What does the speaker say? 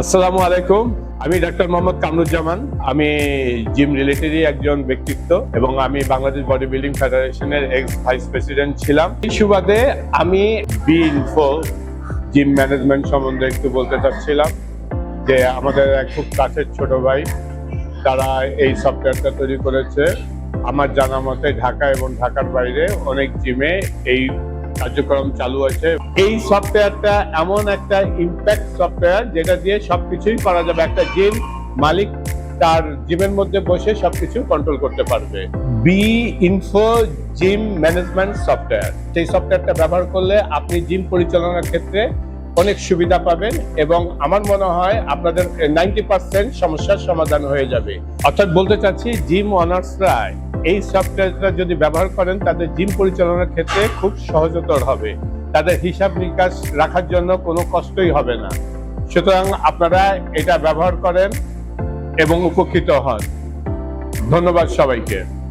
আসসালামু আলাইকুম। আমি ডাক্তার মোহাম্মদ কামরুজ্জামান। আমি জিম রিলেটেডই একজন ব্যক্তিত্ব এবং আমি বাংলাদেশ বডি বিল্ডিং ফেডারেশনের এক্স ভাইস প্রেসিডেন্ট ছিলাম। এই সুবাদে আমি বি ইনফো জিম ম্যানেজমেন্ট সম্বন্ধে একটু বলতে চাচ্ছিলাম যে আমাদের এক খুব কাছের ছোট ভাই, তারা এই সফটওয়্যারটা তৈরি করেছে। আমার জানা মতে ঢাকা এবং ঢাকার বাইরে অনেক জিমে এই কার্যক্রম চালু আছে এই সফটওয়্যারটা এমন একটা ইম্প্যাক্ট সফটওয়্যার যেটা দিয়ে সবকিছুই করা যাবে। একটা জিম মালিক তার জিমের মধ্যে বসে সবকিছু কন্ট্রোল করতে পারবে। B info gym management software সেই সফটওয়্যারটা ব্যবহার করলে আপনি জিম পরিচালনার ক্ষেত্রে অনেক সুবিধা পাবেন এবং আমার মনে হয় আপনাদের নাইনটি পার্সেন্ট সমস্যার সমাধান হয়ে যাবে। অর্থাৎ বলতে চাচ্ছি জিম অনার্সরা এই সফটওয়্যারটা যদি ব্যবহার করেন, তাদের জিম পরিচালনার ক্ষেত্রে খুব সহজতর হবে। তাদের হিসাব নিকাশ রাখার জন্য কোনো কষ্টই হবে না। সুতরাং আপনারা এটা ব্যবহার করেন এবং উপকৃত হন। ধন্যবাদ সবাইকে।